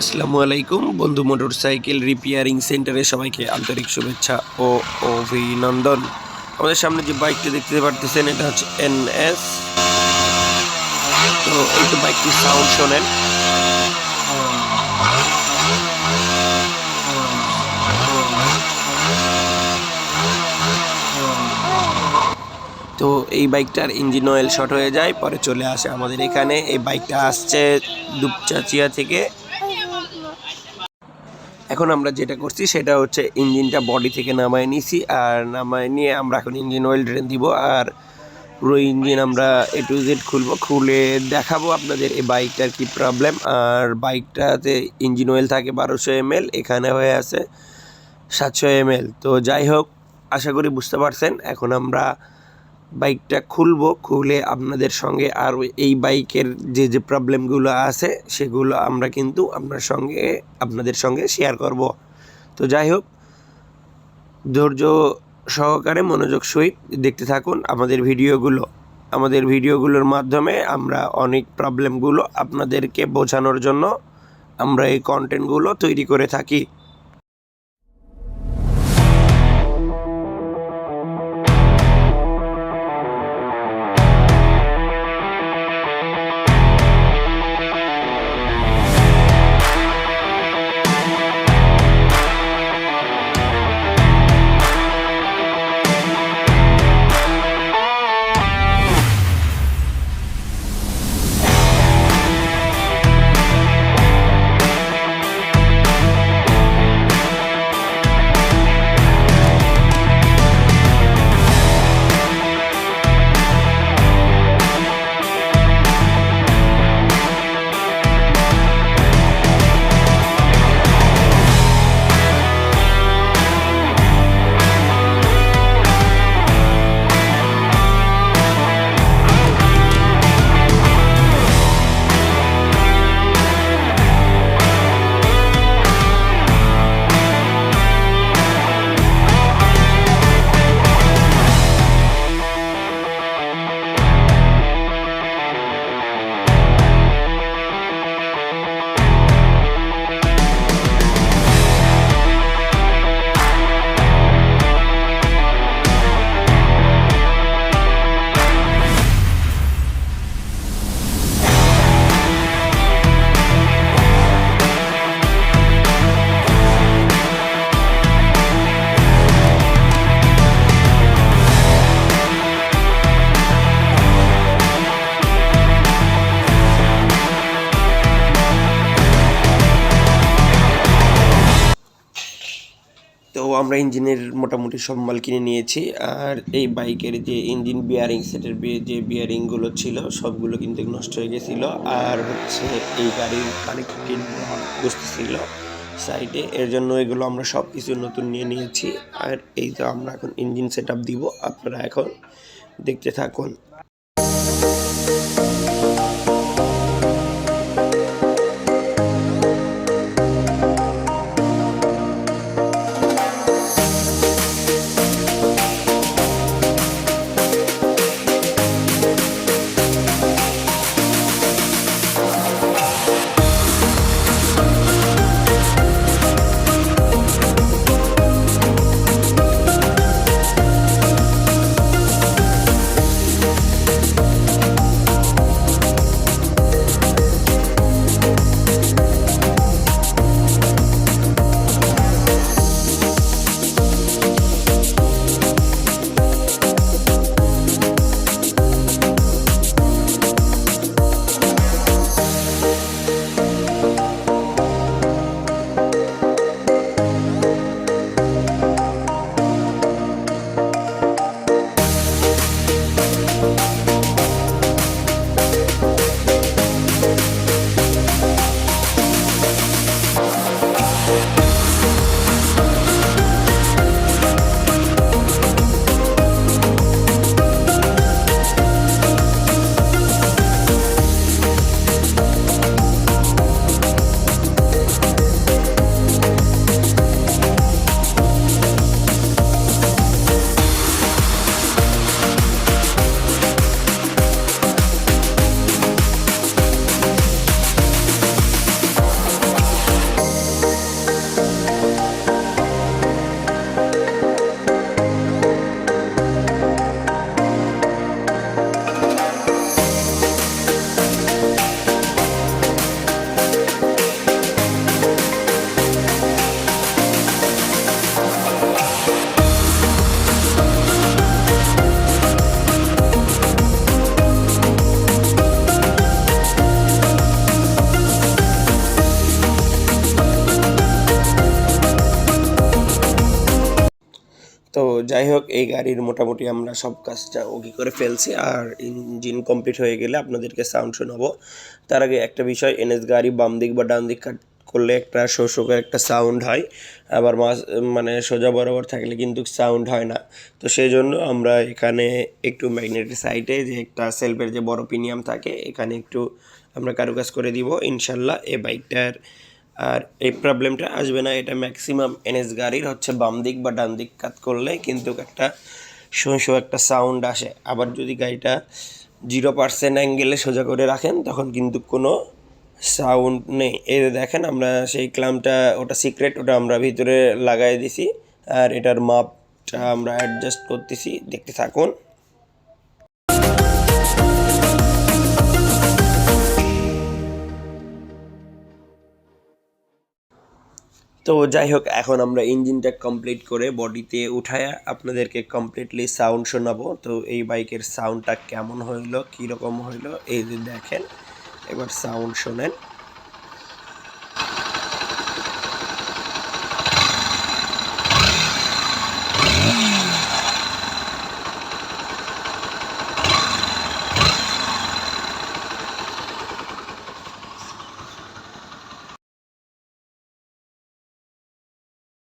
আসসালামু আলাইকুম। বন্ধু মোটর সাইকেল রিপেয়ারিং সেন্টারে সবাইকে আন্তরিক শুভেচ্ছা ও অভিনন্দন। আমাদের সামনে যে বাইকটি দেখতে পারতেছেন, এটা হচ্ছে এনএস। তো এই তো বাইকটির সাউন্ড শোনেন। তো এই বাইকটার ইঞ্জিন অয়েল শর্ট হয়ে যায়, পরে চলে আসে আমাদের এখানে। এই বাইকটা আসছে দুপচাচিয়া থেকে এখন আমরা যেটা করছি সেটা হচ্ছে ইঞ্জিনটা বডি থেকে নামায় নিছি, আর নামায় নিয়ে আমরা এখন ইঞ্জিন অয়েল ড্রেন দিব, আর পুরো ইঞ্জিন আমরা এ টু জেড খুলবো, খুলে দেখাবো আপনাদের এই বাইকটার কি প্রবলেম আর বাইকটাতে ইঞ্জিন অয়েল থাকে বারোশো এম এখানে হয়ে আছে সাতশো এম তো যাই হোক, আশা করি বুঝতে পারছেন, এখন আমরা বাইকটা খুলবো, খুলে আপনাদের সঙ্গে আর এই বাইকের যে যে প্রবলেমগুলো আছে, সেগুলো আমরা কিন্তু আপনার সঙ্গে, আপনাদের সঙ্গে শেয়ার করব। তো যাই হোক, ধৈর্য সহকারে মনোযোগ সহিত দেখতে থাকুন আমাদের ভিডিওগুলো। আমাদের ভিডিওগুলোর মাধ্যমে আমরা অনেক প্রবলেমগুলো আপনাদেরকে বোঝানোর জন্য আমরা এই কন্টেন্টগুলো তৈরি করে থাকি। আমরা ইঞ্জিনের মোটামুটি সব মাল কিনে নিয়েছি। আর এই বাইকের যে ইঞ্জিন বিয়ারিং সেটের যে বিয়ারিংগুলো ছিল, সবগুলো কিন্তু নষ্ট হয়ে গেছিল। আর হচ্ছে এই গাড়ির কানেক্টিভ বসতেছিল সাইডে এর জন্য এগুলো আমরা সব কিছু নতুন নিয়ে নিয়েছি। আর এই তো আমরা এখন ইঞ্জিন সেট দিব। আপনারা এখন দেখতে থাকুন। যাই হোক, এই গাড়ির মোটামুটি আমরা সব কাজটা ওকে করে ফেলছি, আর ইঞ্জিন কমপ্লিট হয়ে গেলে আপনাদেরকে সাউন্ড শোনাবো। তার আগে একটা বিষয়, এনএস গাড়ি বাম দিক বা ডান দিক কাট করলে একটা শো একটা সাউন্ড হয়, আবার মাছ মানে সোজা বরাবর থাকলে কিন্তু সাউন্ড হয় না। তো সেই জন্য আমরা এখানে একটু ম্যাগনেটিক সাইডে যে একটা সেলফের যে বড় প্রিমিয়াম থাকে, এখানে একটু আমরা কারুকাজ করে দিব। ইনশাল্লাহ এই বাইকটার আর এই প্রবলেমটা আসবে না, এটা ম্যাক্সিমাম এনএস গাড়ির হচ্ছে বাম দিক বা ডান দিক কাত করলে কিন্তু একটা শো একটা সাউন্ড আসে। আবার যদি গাড়িটা জিরো পার্সেন্ট অ্যাঙ্গেলে সোজা করে রাখেন, তখন কিন্তু কোনো সাউন্ড নেই। যে দেখেন, আমরা সেই ক্লামটা ওটা সিক্রেট ওটা আমরা ভিতরে লাগাই দিছি। আর এটার মাপটা আমরা অ্যাডজাস্ট করতেছি। দেখতে থাকুন। তো যাই হোক, এখন আমরা ইঞ্জিনটা কমপ্লিট করে বডিতে উঠায় আপনাদেরকে কমপ্লিটলি সাউন্ড শোনাবো। তো এই বাইকের সাউন্ডটা কেমন হইল, কীরকম হইল, এই যে দেখেন, এবার সাউন্ড শোনেন।